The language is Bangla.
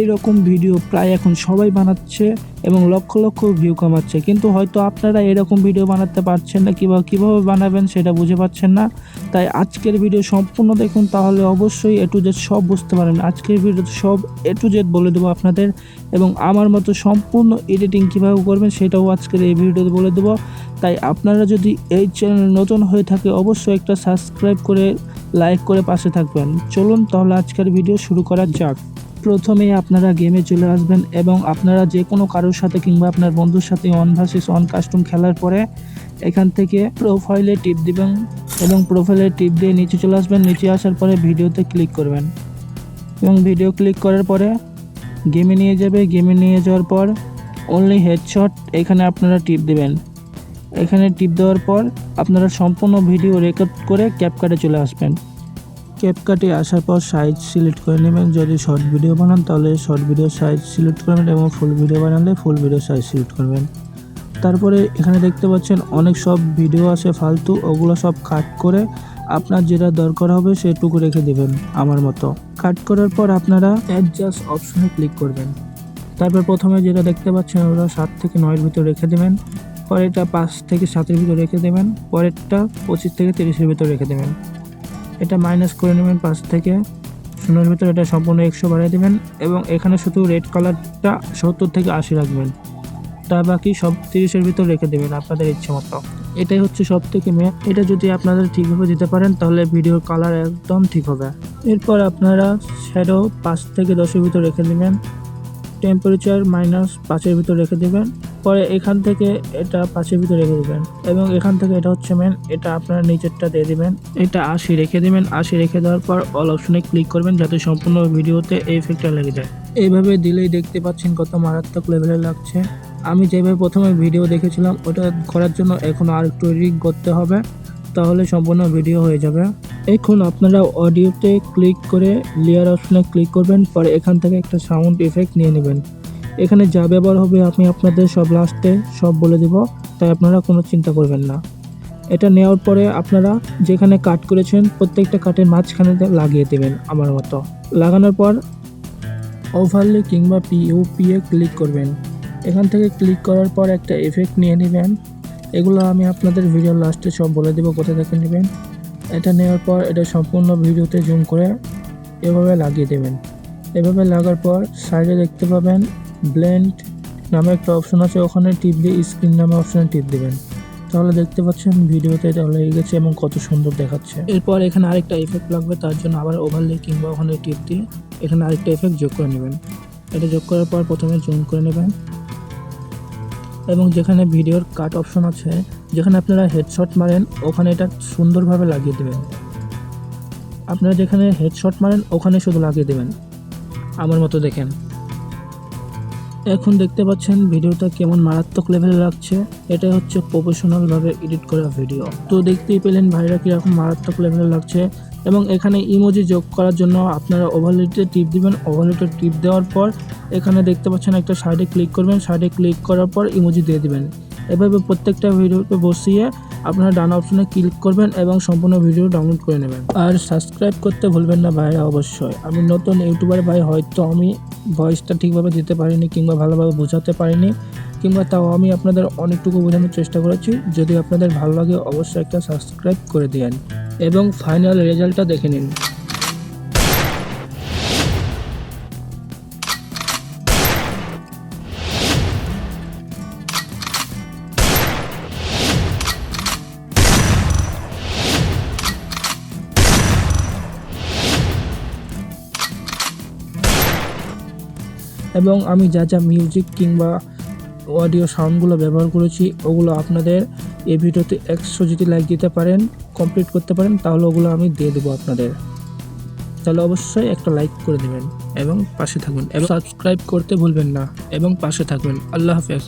এই রকম ভিডিও প্রায় এখন সবাই বানাচ্ছে এবং লক্ষ লক্ষ ভিউ কামাচ্ছে। কিন্তু হয়তো আপনারা এরকম ভিডিও বানাতে পারছেন না কিংবা কীভাবে বানাবেন সেটা বুঝে পাচ্ছেন না। তাই আজকের ভিডিও সম্পূর্ণ দেখুন, তাহলে অবশ্যই এ টু জেড সব বুঝতে পারবেন। আজকের ভিডিওতে সব এ টু জেড বলে দেবো আপনাদের এবং আমার মতো সম্পূর্ণ এডিটিং কীভাবে করবেন সেটাও আজকের এই ভিডিওতে বলে দেবো। তাই আপনারা যদি এই চ্যানেল নতুন হয়ে থাকে, অবশ্যই একটা সাবস্ক্রাইব করে লাইক করে পাশে থাকবেন। চলুন তাহলে আজকের ভিডিও শুরু করা যাক। প্রথমেই আপনারা গেমে চলে আসবেন এবং আপনারা যে কোনো কারোর সাথে কিংবা আপনার বন্ধুর সাথে অন ভার্সেস অন কাস্টম খেলার পরে এখান থেকে প্রোফাইলে টিপ দিবেন এবং প্রোফাইলে টিপ দিয়ে নিচে চলে আসবেন। নিচে আসার পরে ভিডিওতে ক্লিক করবেন। এবং ভিডিও ক্লিক করার পরে গেমে নিয়ে যাবে। গেমে নিয়ে যাওয়ার পর অনলি হেডশট এখানে আপনারা টিপ দেবেন। এখানে টিপ দেওয়ার পর আপনারা সম্পূর্ণ ভিডিও রেকর্ড করে ক্যাপকাটে চলে আসবেন। ক্যাপকাটে আসার পর সাইজ সিলেক্ট করে নেবেন। যদি শর্ট ভিডিও বানান, তাহলে শর্ট ভিডিও সাইজ সিলেক্ট করবেন এবং ফুল ভিডিও বানালে ফুল ভিডিও সাইজ সিলেক্ট করবেন। তারপরে এখানে দেখতে পাচ্ছেন অনেক সব ভিডিও আছে ফালতু, ওগুলো সব কাট করে আপনার যেটা দরকার হবে সেটুকু রেখে দেবেন আমার মতো। কাট করার পর আপনারা অ্যাডজাস্ট অপশনে ক্লিক করবেন। তারপর প্রথমে যেটা দেখতে পাচ্ছেন ওরা সাত থেকে নয়ের ভিতর রেখে দেবেন। পরেরটা পাঁচ থেকে সাতের ভিতর রেখে দেবেন। পরেরটা পঁচিশ থেকে তিরিশের ভিতর রেখে দেবেন। এটা মাইনাস করে নেবেন পাঁচ থেকে শূন্যের ভিতর এটা সম্পূর্ণ একশো বাড়িয়ে দেবেন এবং এখানে শুধু রেড কালারটা সত্তর থেকে আশি রাখবেন। তা বাকি সব তিরিশের ভিতর রেখে দেবেন আপনাদের ইচ্ছে মতো। এটাই হচ্ছে সব থেকে মেন এটা যদি আপনাদের ঠিকভাবে দিতে পারেন, তাহলে ভিডিওর কালার একদম ঠিক হবে। এরপর আপনারা শ্যাডো পাঁচ থেকে দশের ভিতর রেখে দেবেন। টেম্পারেচার মাইনাস পাঁচের ভিতর রেখে দেবেন। পরে এখান থেকে এটা পাঁচের ভিতর রেখে দেবেন এবং এখান থেকে এটা হচ্ছে মেন এটা আপনারা নিচেরটা দিয়ে দেবেন। এটা আশি রেখে দেবেন, আশি রেখে দেওয়ার পর অল অপশনে ক্লিক করবেন যাতে সম্পূর্ণ ভিডিওতে এই লেগে যায়। এইভাবে দিলেই দেখতে পাচ্ছেন কত মারাত্মক লেভেলে লাগছে। আমি যেভাবে প্রথমে ভিডিও দেখেছিলাম, ওটা করার জন্য এখন আর একটু করতে হবে, তাহলে সম্পূর্ণ ভিডিও হয়ে যাবে। এখন আপনারা অডিওতে ক্লিক করে লেয়ার অপশনে ক্লিক করবেন, পরে এখান থেকে একটা সাউন্ড ইফেক্ট নিয়ে নেবেন। এখানে যা ব্যবহার হবে, আমি আপনাদের সব লাস্টে সব বলে দেব, তাই আপনারা কোনো চিন্তা করবেন না। এটা নেওয়ার পরে আপনারা যেখানে কাট করেছেন, প্রত্যেকটা কাটের মাঝখানে লাগিয়ে দেবেন আমার মতো। লাগানোর পর ওভারলে কিংবা পিওপি এ ক্লিক করবেন। এখান থেকে ক্লিক করার পর একটা এফেক্ট নিয়ে নেবেন। এগুলো আমি আপনাদের ভিডিওর লাস্টে সব বলে দেবো কোথা থেকে নেবেন। এটা নেওয়ার পর এটা সম্পূর্ণ ভিডিওতে জুম করে এভাবে লাগিয়ে দেবেন। এভাবে লাগার পর সাইডে দেখতে পাবেন ব্লেন্ড নামে একটা অপশন আছে, ওখানে টিপ দিয়ে স্ক্রিন নামে অপশনে টিপ দেবেন। তাহলে দেখতে পাচ্ছেন ভিডিওতে এটা লেগে গেছে এবং কত সুন্দর দেখাচ্ছে। এরপর এখানে আরেকটা এফেক্ট লাগবে, তার জন্য আবার ওভারলে কিংবা ওখানে টিপ দিয়ে এখানে আরেকটা এফেক্ট যোগ করে নেবেন। এটা যোগ করার পর প্রথমে জুম করে নেবেন। এবং যেখানে ভিডিওর কাট অপশন আছে যেখানে আপনারা হেডশট মারেন, ওখানে এটা সুন্দরভাবে লাগিয়ে দেবেন। আপনারা যেখানে হেডশট মারেন, ওখানে শুধু লাগিয়ে দেবেন। আমার মতো দেখেন। এখন দেখতে পাচ্ছেন ভিডিওটা কেমন মারাত্মক লেভেলে লাগছে। এটা হচ্ছে প্রফেশনালভাবে এডিট করা ভিডিও তো দেখতেই পেলেন ভাইরা কীরকম মারাত্মক লেভেলে লাগছে। এবং এখানে ইমোজি যোগ করার জন্য আপনারা ওভারলিটে টিপ দিবেন। ওভারলিটে টিপ দেওয়ার পর এখানে দেখতে পাচ্ছেন একটা সাইডে ক্লিক করবেন। সাইডে ক্লিক করার পর ইমোজি দিয়ে দিবেন। এভাবে প্রত্যেকটা ভিডিওতে বসিয়ে আপনারা ডান অপশনে ক্লিক করবেন এবং সম্পূর্ণ ভিডিও ডাউনলোড করে নেবেন। আর সাবস্ক্রাইব করতে ভুলবেন না ভাইরা অবশ্যই। আমি নতুন ইউটিউবার ভাই, হয়তো আমি ভয়েসটা ঠিকভাবে দিতে পারিনি কিংবা ভালোভাবে বোঝাতে পারিনি কিংবা তাও আমি আপনাদের অনেকটুকু বোঝানোর চেষ্টা করেছি। যদি আপনাদের ভালো লাগে, অবশ্যই একটা সাবস্ক্রাইব করে দিন এবং ফাইনাল রেজাল্টটা দেখে নিন। এবং আমি যা যা মিউজিক কিংবা অডিও সাউন্ডগুলো ব্যবহার করেছি, ওগুলো আপনাদের এই ভিডিওতে একশো যদি লাইক দিতে পারেন কমপ্লিট করতে পারেন, তাহলে ওগুলো আমি দিয়ে দেবো আপনাদের। তাহলে অবশ্যই একটা লাইক করে দেবেন এবং পাশে থাকবেন এবং সাবস্ক্রাইব করতে ভুলবেন না এবং পাশে থাকবেন আল্লাহ হাফেজ।